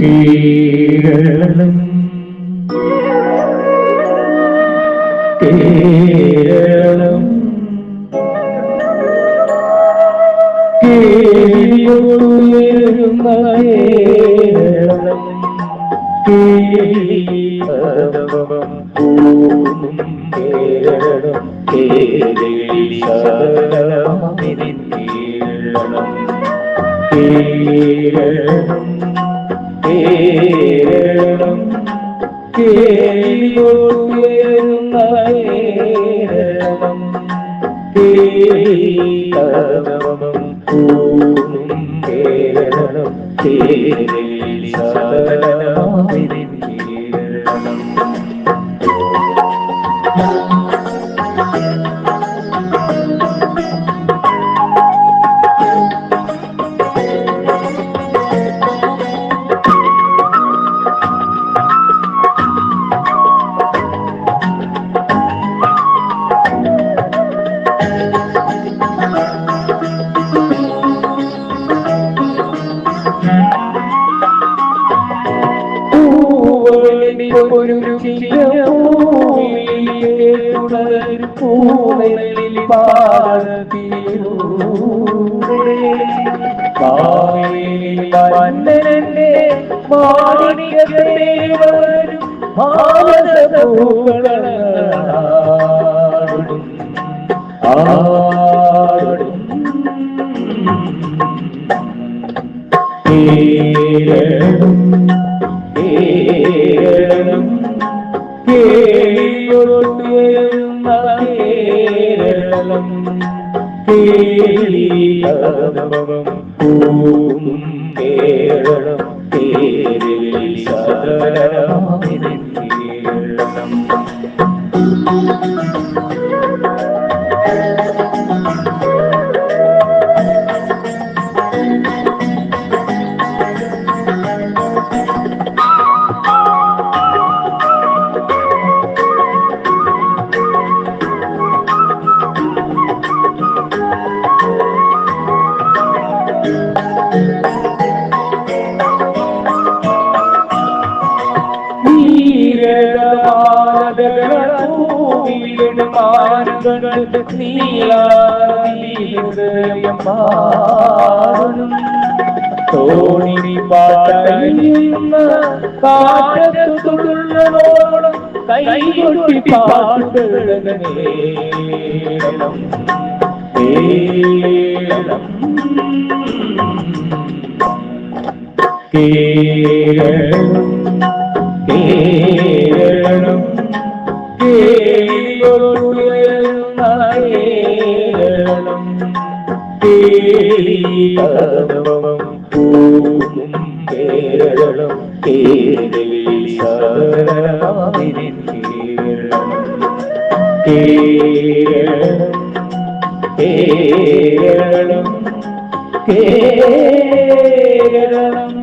കേരളം. കേരളം. കേരളം. കേരളം. കേരളം കേരളം കേരളം കേരളം കേരളം കേൾക്കുന്ന കേരളം കേരളം കൂണും കേരളം കേരളം കേരളം പൂണയിൽ പാടത്തീരുന്നേ മാണികേവരും ഭാരത പൂക്കള ആ മംഗളം. കേളീതവം പൂം കേളം തേരിൽ സദരം നീലാരുദയമാറും തോണി പാടയുന്ന കാറ്റത്തുള്ളവോളം കൈകൊട്ടി പാടുകളേലം കേളം കേളം കേരളം പൂവും കേരളം കേരളം കേരളം കേരളം